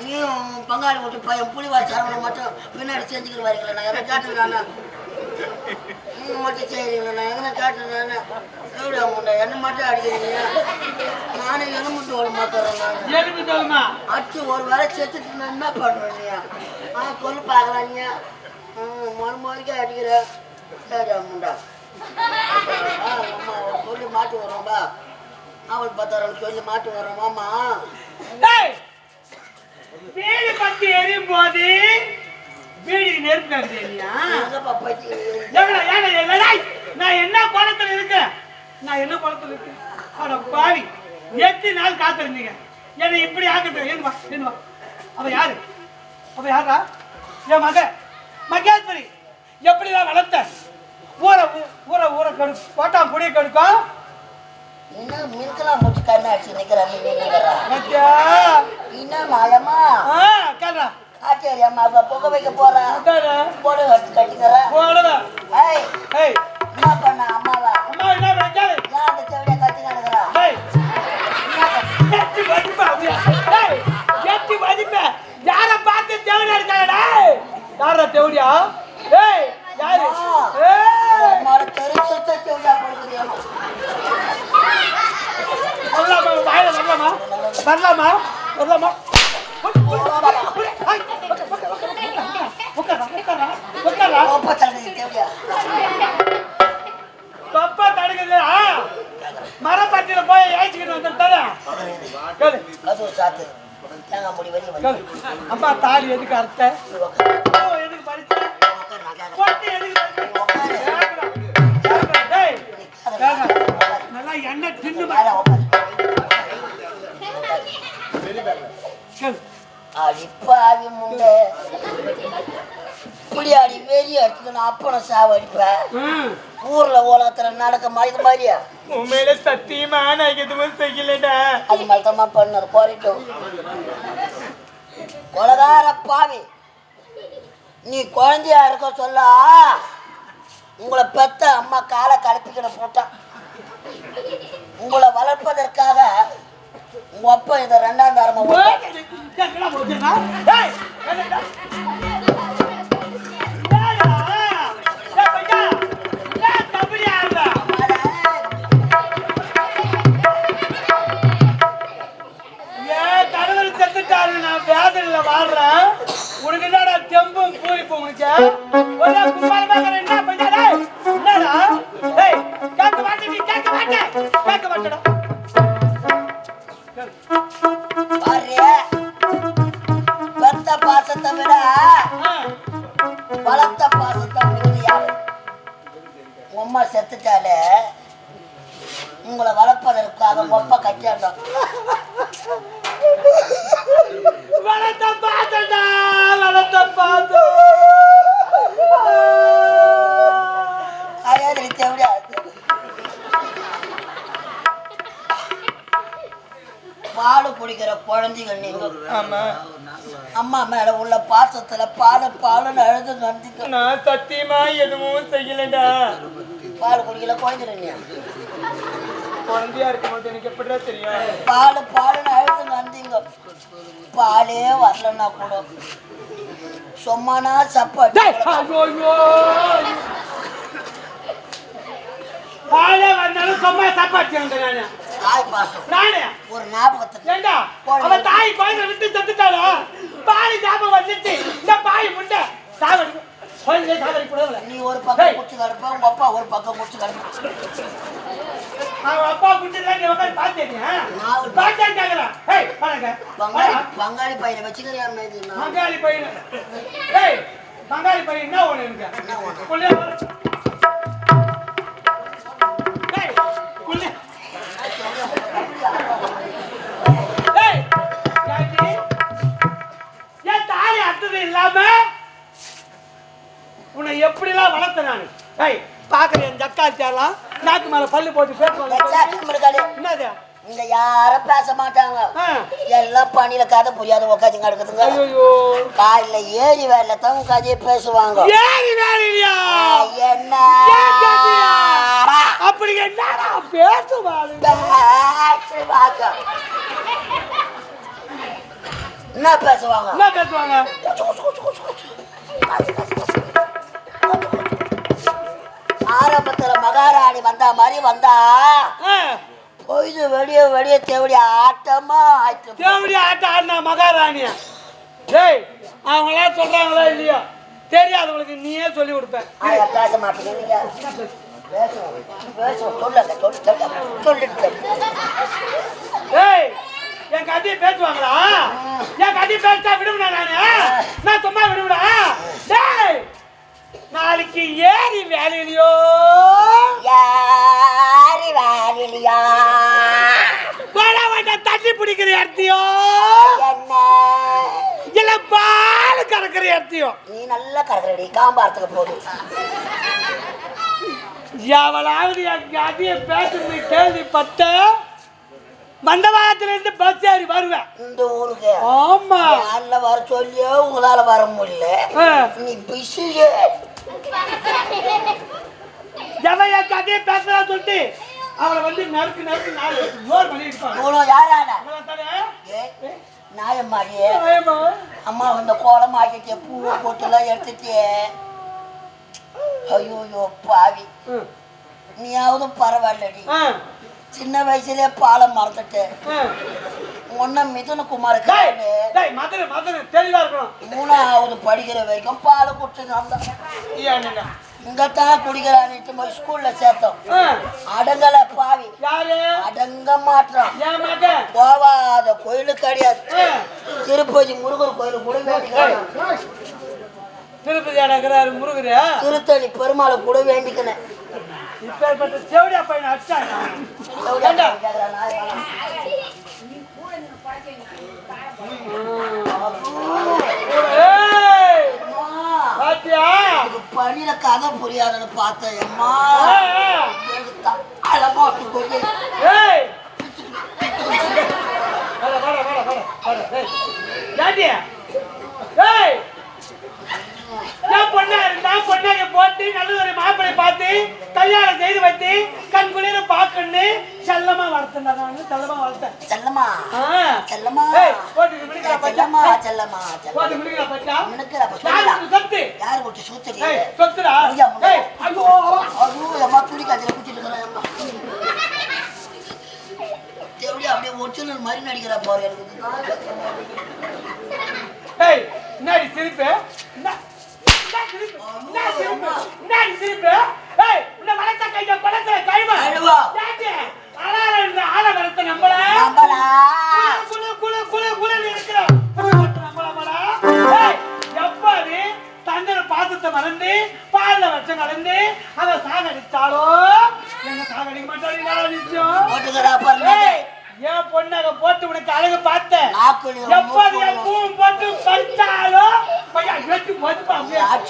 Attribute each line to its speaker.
Speaker 1: நீயும் பங்காளி விட்டு பையன் புலிவார் சரவணை மட்டும் பின்னாடி செஞ்சுக்கிட்டு வரீங்களா நான் எதை கேட்டுருக்கானா நீங்க மட்டும் செய்றீங்களா நான் கேட்டுருக்கானே எப்படி அவங்க என்ன மட்டும் அடிக்கிறீங்க? நானும் எலும்புட்டு ஒரு மாத்திரம்
Speaker 2: எலும்பு
Speaker 1: அச்சு ஒரு வேலை செத்துட்டு நான் என்ன பண்ணுறேன் நீ? ஆ கொண்டு பார்க்கலாங்க ம் மறுமொழிக்கு அடிக்கிற. சரி அம்முண்டா ஆ சொல்லி மாட்டி வரோம்பா அவள் பார்த்தாரன் சொல்லி மாட்டி வரோம் மாமா
Speaker 2: வீடு பத்தி எரியும் போது வீடுக்கு நெருப்பு காக்குது இல்லையா
Speaker 1: எங்கப்பா பத்தி
Speaker 2: எவ்வளோ ஏங்க நான் என்ன குளத்துல இருக்கேன்? நான் என்ன குளத்துல இருக்கேன்? அட பாவி எத்தனை நாள் காத்திருந்தீங்க. என்னை இப்படி ஆக்கிட்டு ஏன் வா ஏன் வா. அவ யாரு? அவ யாரா? என் மக. மகேஸ்வரி. எப்படிதான் வளர்த்த? ஊரை ஊரை ஊரை கெடு போட்டான் புடிய கெடுக்கும்
Speaker 1: இன்னும் மின்கலாம் முடிச்சு கண்ணு அடிச்சு இன்னும் மாயம்மா
Speaker 2: ஆ கேள்றா
Speaker 1: ஆச்சேரி அம்மா அவ புகை வைக்க போறா?
Speaker 2: அதானே
Speaker 1: போட வச்சு கட்டிக்கிறா.
Speaker 2: போடுங்க
Speaker 1: ஏய்
Speaker 2: ஏய்.
Speaker 1: என்ன பண்ண அம்மாவா?
Speaker 2: அம்மா என்ன வைக்காது
Speaker 1: ஏன் அந்த கட்டி கிடக்குறா?
Speaker 2: ஏய். எத்தி மதிப்பா எத்தி மதிப்பா? யாரை பார்த்து தேவடியா இருக்காங்கடா? யார்றா தேவடியா? ஏய், யாரு? வரலாமா? வரலாமா? தொப்பை தடுக்குது, மரப்பட்டியில போய் ஏச்சிக்கிட்டு வந்துட்டாரு அம்மா தாலி எதுக்கு அறுத்த? எதுக்கு பறிச்ச? எதுக்கு நல்லா எண்ணெய் தின்னு
Speaker 1: அடிப்பாவி முண்டை புளியாடி வெளியே எடுத்துக்கணும் அப்பனை சாவு அடிப்பேன்
Speaker 2: ம்.
Speaker 1: ஊர்ல உலகத்துல நடக்க மாதிரி மாதிரியா
Speaker 2: உண்மையில சத்தியமா நான் எதுவும் செய்யலடா
Speaker 1: அது மல்தமா பண்ணார் போரிட்டும் கொலகார பாவி நீ குழந்தையா இருக்க சொல்ல உங்களை பெத்த அம்மா காலை கலப்பிக்கிட போட்டான் உங்களை வளர்ப்பதற்காக உங்க அப்பா இதை ரெண்டாம் தரமா
Speaker 2: வாழ்றேன். உனக்கு என்னடா தெம்பும் பூரிப்பும் உனக்கு?
Speaker 1: செத்துட்டாலே உங்களை வளர்ப்பதற்காக ஒப்ப கட்டியாண்டோம்.
Speaker 2: வளர்த்த பார்த்தடா வளர்த்த பார்த்து
Speaker 1: பால் குடிக்கிற குழந்தைங்க நீங்க.
Speaker 2: ஆமா.
Speaker 1: அம்மா மேல உள்ள பாசத்துல பால் பாலுன்னு அழுது நந்திங்க
Speaker 2: நான் சத்தியமா எதுவும் செய்யலடா.
Speaker 1: பால் குடிக்கல குழந்தைங்க
Speaker 2: குழந்தையா இருக்கும்போது எனக்கு எப்படிடா தெரியும்?
Speaker 1: பால் பாலுன்னு அழுது நந்திங்க பாலே வரலன்னா கூட. சும்மானா சப்பாத்தி.
Speaker 2: காலை வந்தாலும் சும்மா சாப்பாடு நானு.
Speaker 1: தாய் பாசம்.
Speaker 2: நானு?
Speaker 1: ஒரு ஞாபகத்துக்கு.
Speaker 2: ஏண்டா? அவ தாய் குழந்தை விட்டு செத்துட்டாளா? பாய் ஞாபகம் வந்துச்சு இந்த பாய் முண்டை. சாவடி. குழந்தை சாவடி கூடாதுல
Speaker 1: நீ ஒரு பக்கம் குச்சி கடுப்ப உங்க அப்பா ஒரு பக்கம் குச்சி கடுப்ப.
Speaker 2: அவன் அப்பா நீ உட்காந்து பார்த்தேன்
Speaker 1: நான்
Speaker 2: பார்த்தேன் கேட்கலாம் ஹேய் பாருங்க.
Speaker 1: பங்காளி பங்காளி பையனை வச்சுக்கிறியா
Speaker 2: பங்காளி பையன் டேய் பங்காளி பையன் என்ன ஒண்ணு இருக்கு?
Speaker 1: என்ன ஒண்ணு?
Speaker 2: ஜக்காச்சாலாம் நாக்கு மேல பல்லு போட்டு பேசுவாங்க. என்னது?
Speaker 1: இங்க யாரும் பேச மாட்டாங்க. எல்லாம் பணியில கதை புரியாத உட்காந்து கிடக்குதுங்க
Speaker 2: ஐயோ
Speaker 1: காலைல ஏறி வேலை தான் கதையை பேசுவாங்க. என்ன?
Speaker 2: கேட்டியா? பேசுவாள்
Speaker 1: பேசுவாங்க என்ன பேசுவாங்க?
Speaker 2: என்ன பேசுவாங்க?
Speaker 1: ஆரம்பத்துல மகாராணி வந்தா மாதிரி வந்தா. பொய்து வெளியே வெளியே தேவடி ஆட்டமா ஆயிட்டு
Speaker 2: தேவடி ஆட்டம் ஆடினா மகாராணியா? டேய் அவங்களாம் சொல்றாங்களா இல்லையா? தெரியாதவங்களுக்கு நீயே சொல்லி கொடுப்ப.
Speaker 1: ஆயா பேச
Speaker 2: டேய் என் கதையை பேசுவாங்களா? என் கதையை பேசிட்டா விடுவிடா நானு? நான் சும்மா விடுவிடா டேய் நாளைக்கு ஏறி வேலையிலையோ?
Speaker 1: யாரி வாரிலியா
Speaker 2: கொலவட்ட தண்ணி பிடிக்கிற இடத்தையோ?
Speaker 1: என்ன?
Speaker 2: இல்ல பால் கறக்கிற இடத்தையோ?
Speaker 1: நீ நல்லா கறக்குறடி காம்பாரத்துக்கு போகுது
Speaker 2: எவளாவது என் கதையை பேசுறது கேள்விப்பட்ட மண்டபத்துல இருந்து பஸ் ஏறி வருவேன்.
Speaker 1: இந்த ஊருக்கு?
Speaker 2: ஆமா.
Speaker 1: யாரில் வர சொல்லியோ உங்களால வர முடியல. நீ பிஸியே
Speaker 2: என் கதையை பேசுறா சொல்லிட்டு அவளை வந்து நறுக்கு நறுக்கு நாலு ஜோர் பண்ணி இருப்பாங்க
Speaker 1: இவ்வளோ யாரான
Speaker 2: அவளை தானே?
Speaker 1: ஏ நாயம்மாடியே.
Speaker 2: ஆமா.
Speaker 1: அம்மா இந்த கோலம் ஆக்கிட்டே பூவை போட்டுலாம் எடுத்துட்டே. ஐயோ பாவி. நீயாவது பரவாயில்லடி. சின்ன வயசுலயே பாலம் மறந்துட்டு
Speaker 2: ஆ.
Speaker 1: ஒன்ன மிதுன குமார்
Speaker 2: மதுரை, மதுரை, தெளிவா இருக்கணும்.
Speaker 1: மூணாவது படிக்கிற வரைக்கும் பால் குடிச்சு
Speaker 2: என்ன?
Speaker 1: இங்கத்தான் குடிக்கிறான்ட்டு போய் ஸ்கூல்ல சேர்த்தோம் அடங்கல பாவி? அடங்க
Speaker 2: மகன்.
Speaker 1: போவாத கோயிலு கிடையாது திருப்பதி முருகர் கோயில் கூட
Speaker 2: திருப்பதி அடங்குறாரு முருகரு
Speaker 1: திருத்தணி பெருமாளை கூட வேண்டிக்கினேன்
Speaker 2: இப்பேற்பட்ட செவடியா பையனை அடிச்சாங்க?
Speaker 1: பணியில கதை புரியாதுன்னு பார்த்தேன் அம்மா
Speaker 2: ஆ, ஏய். நான் பொண்ணா பொண்ணாக போட்டு நல்ல ஒரு மாப்பிளை பார்த்து கல்யாணம் செய்து வைத்து கண் குளிர பார்க்கணுன்னு செல்லமா வளர்த்தேன் நான் செல்லமா வளர்த்தேன் போட்டு முடிக்கிற பச்சா.
Speaker 1: மினுக்குற அப்ப
Speaker 2: யாரு
Speaker 1: சொல்லலாம்.
Speaker 2: உனக்கு சொத்து?
Speaker 1: யார் விட்டு சூத்தடி. ஐயா, அம்மா துணி காய்ச்சல குச்சிட்டு இருக்கிறேன் அப்படியே ஒரிஜினல் மாதிரி நடிக்கிறா பாரு எனக்கு
Speaker 2: என்னடி சிரிப்பு? பாசத்தை மறந்து பால்ல வச்ச கலந்து அதை சாகடிச்சாலோ? என்ன சாகடிக்க மாட்டாங்க நிச்சயம். என் பொண்ணாக போட்டு உனக்கு அழகு பார்த்தேன் எப்போது என் பூவும் போட்டு
Speaker 1: ஆட்சி